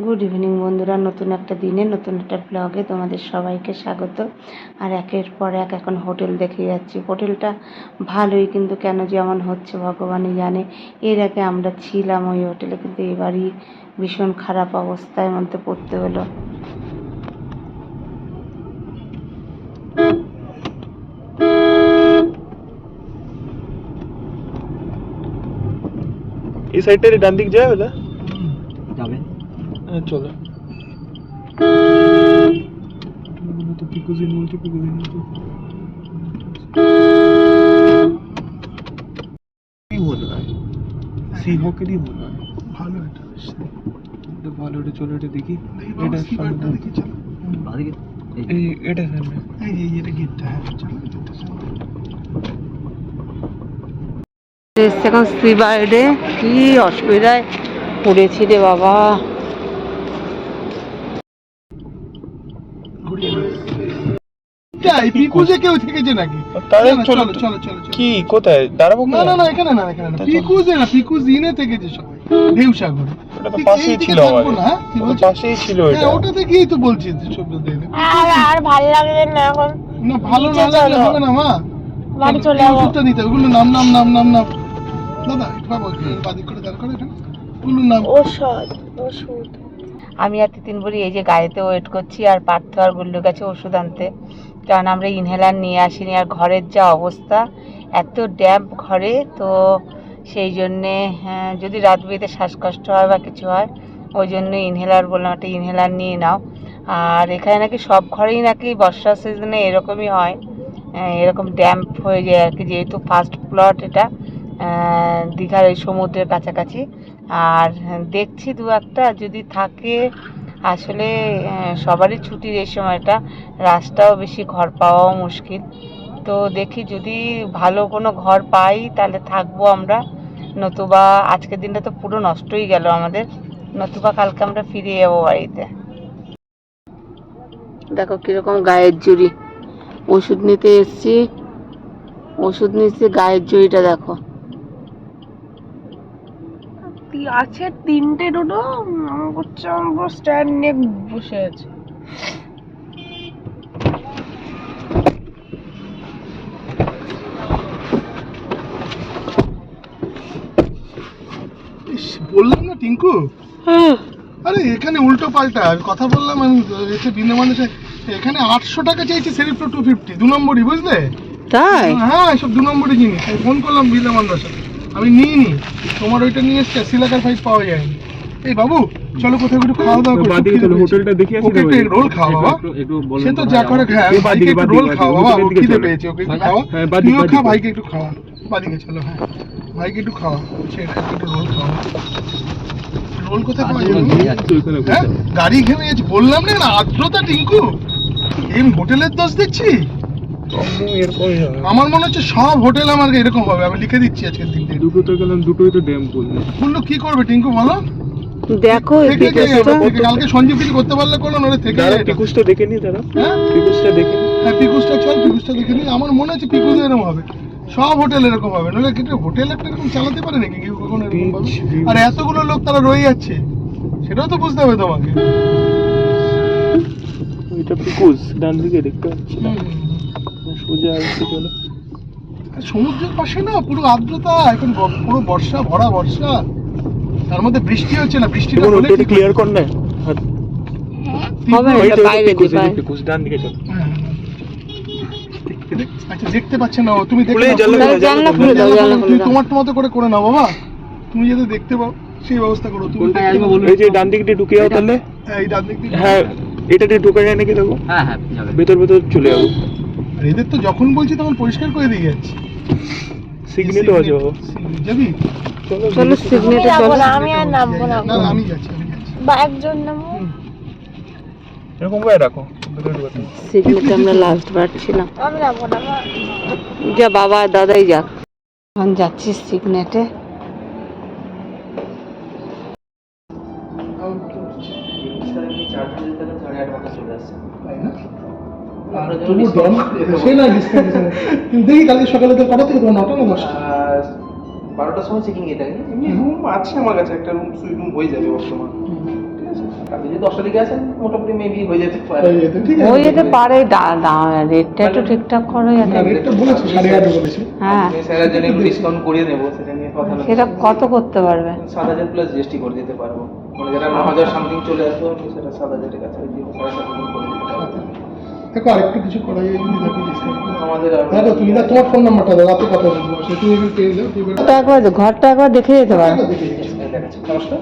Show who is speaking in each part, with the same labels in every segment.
Speaker 1: Good evening বন্ধুরা। নতুন একটা দিনে, নতুন একটা ব্লগে তোমাদের সবাইকে স্বাগত। আর একের পর এক এখন হোটেল দেখে যাচ্ছি। হোটেলটা ভালোই কিন্তু কেন যেমন হচ্ছে, ভগবানই জানে। এর আগে আমরা ছিলাম ওই হোটেলে, কিন্তু এবারই ভীষণ খারাপ অবস্থার মধ্যে পড়তে হলো।
Speaker 2: এই সাইডটারে ডান দিক যায় ওটা? চলো। মনে হয়? সি হকেরই মনে হয়।
Speaker 3: ভালো এটা
Speaker 2: ভালো এটা চলো এটা দেখি। এটা সামনে।
Speaker 3: দেখি, চলো।
Speaker 4: এই
Speaker 2: এটা সামনে।
Speaker 3: এই যে, এটা গেটটা, হ্যাঁ, চলো, চলো।
Speaker 1: এসছে এখন কি অসুবিধায় পড়েছি রে বাবা।
Speaker 3: তাই, পিকুজে কেউ থেকেছে নাকি?
Speaker 2: তাহলে চলো
Speaker 3: চলো, চলো।
Speaker 2: কি কোথায় দাঁড়াবো
Speaker 3: না, না, না, এখানে না, এখানে না।
Speaker 2: তা চলো।
Speaker 3: পিকুজে না, পিকুজ ইনে থেকেছে সবাই। ঢেউসাগরে।
Speaker 2: ওটা তো পাশেই ছিল
Speaker 3: থাকব
Speaker 2: আমাদের
Speaker 3: না? কি
Speaker 2: ওটা
Speaker 3: বলছো?
Speaker 2: পাশেই ছিল এটা
Speaker 3: ওটা থেকেই তো বলছি সব
Speaker 5: আর আর ভালো লাগবে না এখন
Speaker 3: না, ভালো না লাগলে হবে না, মা।
Speaker 5: বাড়ি চলে যাব
Speaker 3: ওষুধটা নিতে ওগুলো নাম, নাম, নাম, নাম, নাম। দাদা, একটু বাবা, বাদিক করে দাঁড় করো এখানে। ওগুলোর নাম।
Speaker 5: ওষুধ ওষুধ
Speaker 1: আমি আর তিতিন বলি এই যে গাড়িতে ওয়েট করছি আর পার্থ আর গুল্লু গেছে ওষুধ আনতে। কারণ আমরা ইনহেলার নিয়ে আসিনি আর ঘরের যা অবস্থা এত ড্যাম্প ঘরে তো সেই জন্যে হ্যাঁ, যদি রাত বিয়েতে শ্বাসকষ্ট হয় বা কিছু হয় ওই জন্য ইনহেলার বললাম একটা ইনহেলার নিয়ে নাও। আর এখানে নাকি সব ঘরেই নাকি বর্ষার সিজনে এরকমই হয়। এরকম ড্যাম্প হয়ে যায় আর কি যেহেতু ফার্স্ট প্লট এটা দীঘার ওই সমুদ্রের কাছাকাছি। আর দেখছি দু একটা যদি থাকে, আসলে সবারই ছুটির এই সময়টা, রাস্তাও বেশি ঘর পাওয়াও মুশকিল। তো দেখি যদি ভালো কোনো ঘর পাই, তাহলে থাকব আমরা। নতুবা, আজকের দিনটা তো পুরো নষ্টই গেল আমাদের। নতুবা কালকে আমরা ফিরে যাব বাড়িতে। দেখো কীরকম গায়ের জুড়ি। ওষুধ নিতে এসছি। ওষুধ নিচ্ছি, গায়ের জুড়িটা দেখো।
Speaker 5: আছে তিনটে আমার করছে আমার স্ট্যান্ড নিয়ে বসে আছে।
Speaker 3: বললাম না টিঙ্কু? আরে এখানে উল্টো পাল্টা আমি কথা বললাম আমি এসে বিনা মানুষে এখানে আটশো টাকা চাইছে সেরিফ্টো টু ফিফটি দু নম্বরই বুঝলে?
Speaker 1: তাই?
Speaker 3: হ্যাঁ সব দু নম্বরই জিনিস ফোন করলাম বিনা মানুষের আমি নিইনি। তোমার ওইটা নিয়ে এসছে সিলাকার ফাইভ পাওয়া যায়নি। এই বাবু চলো কোথাও একটু খাওয়া দাওয়া করি
Speaker 2: চলো হোটেলটা দেখে আসি
Speaker 3: ওকে একটু roll খাওয়া বাবা। সে তো যা করে হ্যাঁ
Speaker 2: এ বাদিকে,
Speaker 3: একটু রোল খাওয়া বাবা
Speaker 2: দিকে
Speaker 3: খিদে পেয়েছে ওকে একটু
Speaker 4: হ্যাঁ,
Speaker 3: খাওয়া
Speaker 2: হ্যাঁ, বাদিক,
Speaker 3: তুইও খা ভাইকে একটু খাওয়া বাদিকে চলো হ্যাঁ। ভাইকে একটু খাওয়া সেটা একটু রোল খাওয়া। রোল কোথায় পাওয়া যাবে? হ্যাঁ গাড়ি ঘেমে গেছে বললাম না না আর্দ্রতা টিঙ্কু। এম হোটেলের দোষ দেখছি?
Speaker 2: আমি হয়।
Speaker 3: আমার মনে হচ্ছে সব হোটেল আমার এরকম হবে আমি লিখে দিচ্ছি আজকের দিনটা।
Speaker 2: দুটো তো গেলাম দুটোই তো ড্যাম বলল।
Speaker 3: বলল কি করবে টিঙ্কু বলো?
Speaker 1: দেখো
Speaker 3: কালকে সঞ্জীব কিছু করতে পারলে করল নলে থেকে যাবে।
Speaker 2: পিকুসটা দেখে নি দাঁড়া।
Speaker 3: হ্যাঁ?
Speaker 2: পিকুসটা দেখে নি।
Speaker 3: হ্যাঁ পিকুসটা চল পিকুসটা দেখে নিই আমার মনে হচ্ছে পিকুস এরকম হবে। সব হোটেল এরকম হবে। নলে কিন্তু হোটেল একটা এরকম চালাতে পারে নাকি? কেউ কখনো এরকম. আর এতগুলো লোক তারা রয়ে যাচ্ছে সেটাও তো বুঝতে হবে তোমাকে।
Speaker 2: ওইটা পিকুস ডান দিকে দেখতে পাচ্ছি না। সোজা আসছে চলো
Speaker 3: সমুদ্রের পাশে না পুরো আর্দ্রতা এখন পুরো বর্ষা ভরা বর্ষা। তার মধ্যে বৃষ্টি হচ্ছে না কি
Speaker 2: ক্লিয়ার কর না।
Speaker 3: হ্যাঁ। আচ্ছা দেখতে পাচ্ছে না তুমি দেখে
Speaker 2: খুলে
Speaker 3: নাও,
Speaker 2: জানলা
Speaker 3: খুলে
Speaker 2: খুলে,
Speaker 3: নাও।
Speaker 1: জানলা
Speaker 2: জানলা
Speaker 1: খুলে দাও,
Speaker 3: জানলা
Speaker 1: জানলা
Speaker 3: খুলে-
Speaker 1: খুলে
Speaker 3: তুমি
Speaker 1: দাও।
Speaker 3: তোমারটা মতো করে করে নাও বাবা। তুমি যাতে দেখতে পাও সেই ব্যবস্থা করো তুমি।
Speaker 2: এই যে ডান দিক দিয়ে ঢুকে যাও তাহলে।
Speaker 3: হ্যাঁ, এই ডান দিয়ে
Speaker 2: হ্যাঁ এটা দিয়ে ঢুকে যায় নাকি দেখো?
Speaker 4: হ্যাঁ হ্যাঁ
Speaker 2: ভেতর ভেতর চলে যাব।
Speaker 3: আর এদের তো যখন বলছি তখন পরিষ্কার করে দিয়ে যাচ্ছি।
Speaker 2: সিগনেটও আছে বাবা
Speaker 3: যাবি?
Speaker 2: চলো
Speaker 1: চলো সিগনেটে চলো।
Speaker 5: আমি আর নামবো না।
Speaker 3: না আমি যাচ্ছি
Speaker 5: বা একজন নামবো
Speaker 2: এরকম করে রাখো
Speaker 1: সিগনেটে আমরা লাস্ট বার ছিলাম।
Speaker 5: আমি যাব না
Speaker 1: যা বাবা দাদাই যাক। এখন যাচ্ছি সিগনেটে
Speaker 3: না দেখি কালকে সকালে তো কটা থেকে তোমার নটা না দশটা?
Speaker 6: বারোটার সময় চেকিং এটা। এমনি রুম আছে আমার কাছে একটা রুম সুই রুম হয়ে যাবে বর্তমান। ঠিক আছে? আপনি যদি দশটা দিকে আসেন মোটামুটি মেবি হয়ে যেতে পারে।
Speaker 3: হয়ে যেত, ঠিক আছে।
Speaker 1: যেতে পারে দা- দা- রেটটা একটু ঠিকঠাক করো হ্যাঁ।
Speaker 6: জন্য একটু ডিসকাউন্ট করিয়ে নেব সেটা নিয়ে কথা না।
Speaker 1: সেটা কত করতে পারবে?
Speaker 6: সাত হাজার প্লাস জিএসটি করে দিতে পারব। মানে যেটা ন হাজার সামথিং চলে আসবে সেটা সাত হাজারের কাছে সাড়ে সাত হাজার করে দিতে পারব।
Speaker 3: দেখো আরেকটু কিছু করা যায় যদি দেখো
Speaker 6: আমাদের
Speaker 3: দেখো তুমি না তোমার ফোন নাম্বারটা দাও রাতে কথা বলব। সে তুমি একটু পেয়ে যাও
Speaker 1: ঘরটা একবার ঘরটা একবার দেখে যেতে পারো।
Speaker 6: নমস্কার।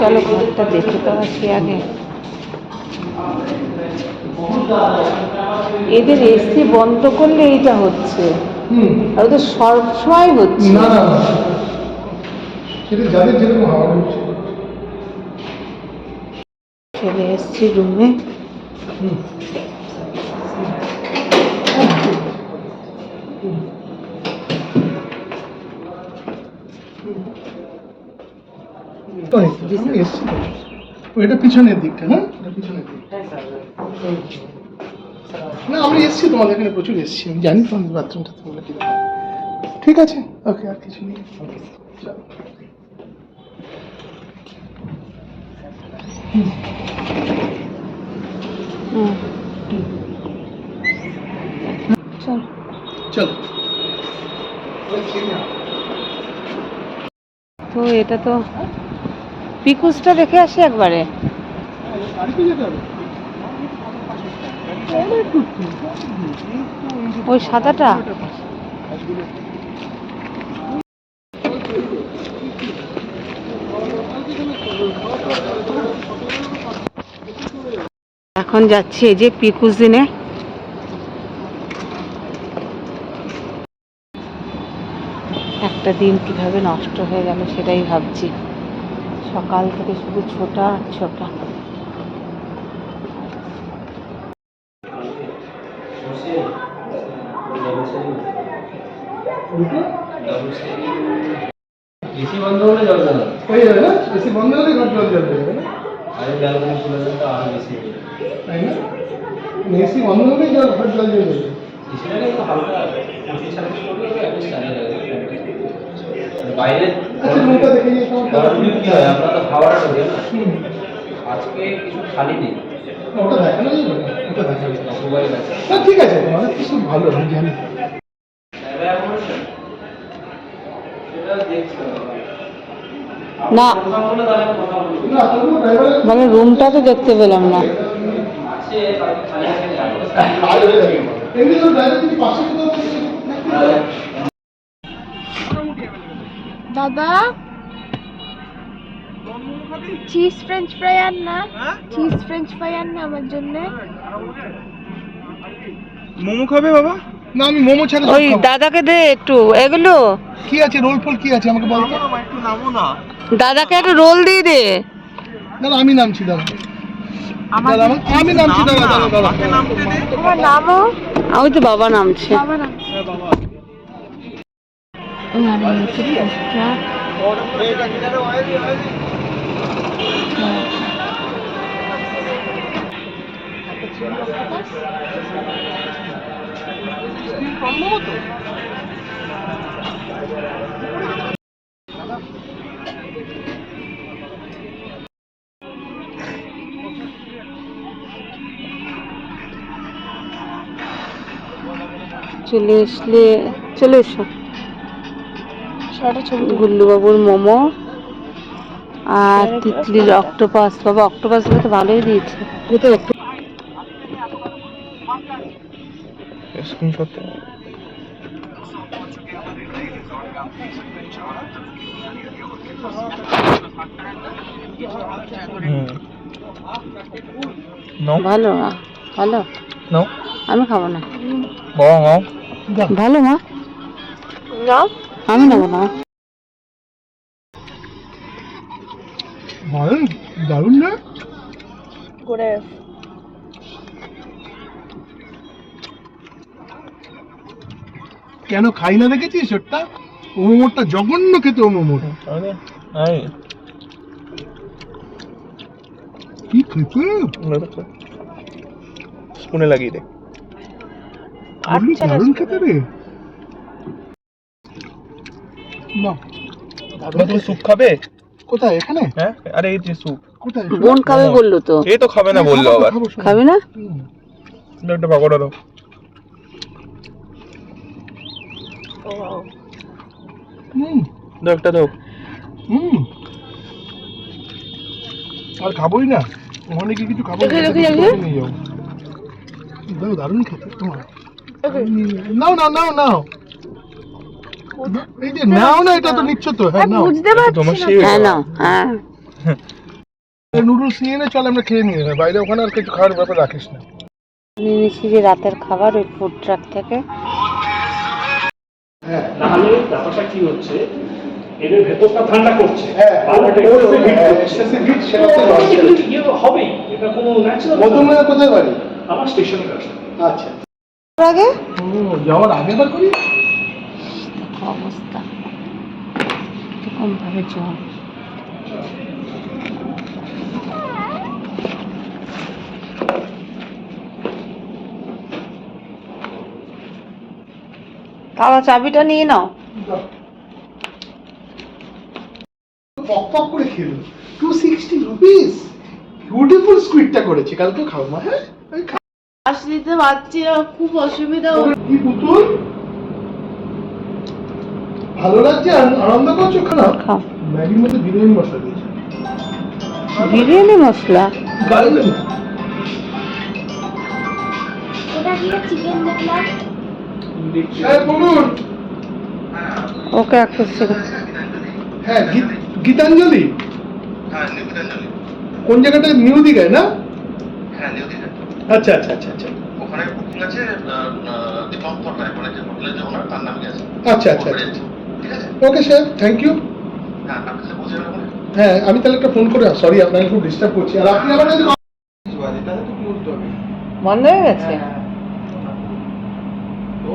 Speaker 3: চলো,
Speaker 1: ঘরটা দেখে তো আসি আগে। এদের এসি বন্ধ করলে এইটা হচ্ছে। আর ওদের সবসময় হচ্ছে।
Speaker 3: না। সেটা যাদের যেরকম হাওয়া ঢুকছে
Speaker 1: চলে এসছি রুমে।
Speaker 3: আমি এটা পিছনের দিকটা হ্যাঁ? এটা পিছনের দিক। না আমরা এসছি তোমাদের এখানে প্রচুর এসছি। আমি জানি তোমাদের বাথরুমটা তোমরা কি ঠিক আছে? ওকে আর কিছু নেই।
Speaker 1: তো এটা তো পিকুসটা দেখে আসি একবারে। ওই সাদাটা? এখন যাচ্ছি এই যে পিকুস দিনে। একটা দিন কীভাবে নষ্ট হয়ে গেল সেটাই ভাবছি। সকাল থেকে শুধু ছোটা আর ছোটা।
Speaker 4: এসি বন্ধ হলে জল
Speaker 3: হয়ে যাবে না? এসি বন্ধ হলে জল যাবে। না
Speaker 4: আরে ব্যালকনি খুলে দেন তো আরও বেশি
Speaker 3: তাই না? এসি বন্ধ হলে জল ঘর জল জল যাবে
Speaker 4: একটু হালকা পঁচিশ ছাব্বিশ করলে একটু চালিয়ে যাবে বাইরে
Speaker 3: আচ্ছা তোমার
Speaker 4: গরম কি হয়? আমরা তো হাওয়াটা ঢোকে না। আজকে কিছু খালি নেই।
Speaker 3: ওটা দেখানো যাবে? ওটা দেখানো যাবে। ঠিক আছে তো সব ভালো আমি জানি
Speaker 4: সেটা দেখতে হবে
Speaker 1: না। মানে রুমটা তো দেখতে পেলাম না।
Speaker 5: দাদা? চিজ ফ্রেঞ্চ ফ্রাই আন না? চিজ ফ্রেঞ্চ ফ্রাই আন না আমার জন্য?
Speaker 2: মোমো খাবে বাবা?
Speaker 3: না আমি মোমো ছাড়া
Speaker 1: ওই দাদাকে দে একটু। এগুলো?
Speaker 3: কি আছে? রোল ফল কি আছে? আমাকে বলতো
Speaker 2: একটু নামো না।
Speaker 1: দাদাকে একটা রোল দিয়ে দে।
Speaker 3: না আমি নামছি দাদা। আমি নামছি দাদা দাদা দাদা।
Speaker 5: আমার নামও
Speaker 1: ওই তো বাবা নামছে।
Speaker 5: বাবা নাম
Speaker 1: চলে আসলে চলে এসো।
Speaker 5: সারাটা ছবি
Speaker 1: গুল্লুবাবুর মোমো আর তিতলির অক্টোপাস। বাবা অক্টোপাস তো ভালোই দিয়েছে।
Speaker 2: স্ক্রিনশট
Speaker 1: ভালো মা ভালো।
Speaker 2: নাও
Speaker 1: আমি খাব না।
Speaker 2: বাবা নাও
Speaker 1: ভালো মা। আমি নেব না।
Speaker 3: ভালো দারুণ না?
Speaker 5: করে
Speaker 3: কেন খাই না দেখেছিস ওটা? ও মোমোটা জঘন্য খেতে ও মোমোটা কি খেতে?
Speaker 2: স্পুনে লাগিয়ে দে।
Speaker 3: দারুণ খেতে রে।
Speaker 2: তুমি স্যুপ খাবে?
Speaker 3: কোথায় এখানে?
Speaker 2: হ্যাঁ আরে এই যে স্যুপ
Speaker 3: কোথায়?
Speaker 1: বোন খাবে বলল তো।
Speaker 2: এই তো খাবে না বলল আবার।
Speaker 3: খাবে
Speaker 1: না?
Speaker 2: দাও একটা পাকোড়া দাও।
Speaker 3: হুম।
Speaker 2: দাও একটা দাও।
Speaker 3: হুম। আর খাবোই না। ওখানে কি কিছু খাব নিয়ে যাও। দাও দারুণ খেতে। তোমার। নাও নাও নাও নাও। এই যে নাও না এটা তো নিচ্ছ তো। হ্যাঁ নাও।
Speaker 5: বুঝতে
Speaker 2: এটা তোমার সেই
Speaker 1: হ্যাঁ না হ্যাঁ।
Speaker 3: নুডলস নিয়ে নে চল আমরা খেয়ে নিয়ে বাইরে ওখানে আর কিছু খাওয়ার ব্যাপার রাখিস না।
Speaker 1: যে রাতের খাবার ওই ফুড ট্রাক থেকে।
Speaker 7: নাহলে ব্যাপারটা কি হচ্ছে? এদের ভেতরটা ঠান্ডা করছে।
Speaker 3: হ্যাঁ। লজ্জা।
Speaker 7: ইয়ে হবেই। এটা কোনো ন্যাচারাল
Speaker 3: কোথায় বাড়ি?
Speaker 7: আমার স্টেশনের কাছে
Speaker 3: আচ্ছা।
Speaker 1: আগে?
Speaker 3: যাওয়ার আগে বার করি?
Speaker 1: অবস্থা। এরকম ভাবে জল। বাবা চাবিটা নিয়ে নাও।
Speaker 3: পক পক করে খেলো। টু সিক্সটি রুপিস বিউটিফুল স্কুইডটা করেছে। কালকে খাও মা হ্যাঁ?
Speaker 5: শ্বাস নিতে পারছি না খুব অসুবিধা
Speaker 3: কি পুতুল? ভালো লাগছে? আনন্দ করছ? খানা ম্যাগির মধ্যে বিরিয়ানি মশলা দিয়েছে।
Speaker 1: বিরিয়ানি মশলা?
Speaker 3: দারুণ হ্যাঁ বলুন
Speaker 1: ওকে সেকেন্ড
Speaker 3: হ্যাঁ গীতাঞ্জলি? কোন জায়গাটা নিউ দিঘায় না?
Speaker 8: হ্যাঁ নিউ
Speaker 3: আচ্ছা আচ্ছা আচ্ছা আচ্ছা।
Speaker 8: ওখানে বুকিং আছে দীপঙ্কর রায় মানে যে হোটেলের যে ওনার তার নামে আছে?
Speaker 3: আচ্ছা আচ্ছা আচ্ছা।
Speaker 8: ঠিক আছে?
Speaker 3: ওকে স্যার থ্যাংক ইউ
Speaker 8: হ্যাঁ পৌঁছে
Speaker 3: হ্যাঁ আমি তাহলে একটা ফোন করে সরি আপনাকে খুব ডিস্টার্ব করছি। আর আপনি
Speaker 6: হবে?
Speaker 1: বন্ধ হয়ে। গেছে
Speaker 6: দশটা চলছে নটা বাজে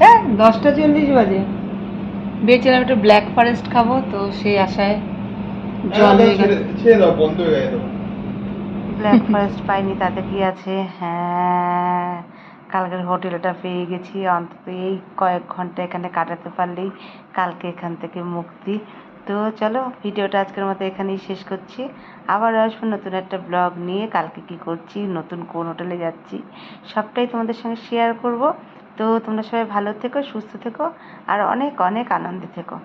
Speaker 1: হ্যাঁ দশটা চল্লিশ বাজে। বেচলাম একটু ব্ল্যাক ফরেস্ট খাব তো সেই আশায় জল হয়ে
Speaker 6: দাও বন্ধ হয়ে গেছে।
Speaker 1: ব্ল্যাক ফরেস্ট পাইনি তাতে কি আছে? হ্যাঁ কালকের হোটেলটা পেয়ে গেছি। অন্তত এই কয়েক ঘণ্টা এখানে কাটাতে পারলেই কালকে এখান থেকে মুক্তি। তো চলো ভিডিওটা আজকের মতো এখানেই শেষ করছি। আবার আসব নতুন একটা ব্লগ নিয়ে। কালকে কি করছি, নতুন কোন হোটেলে যাচ্ছি, সবটাই তোমাদের সঙ্গে শেয়ার করব। তো তোমরা সবাই ভালো থেকো, সুস্থ থেকো, আর অনেক অনেক আনন্দে থেকো।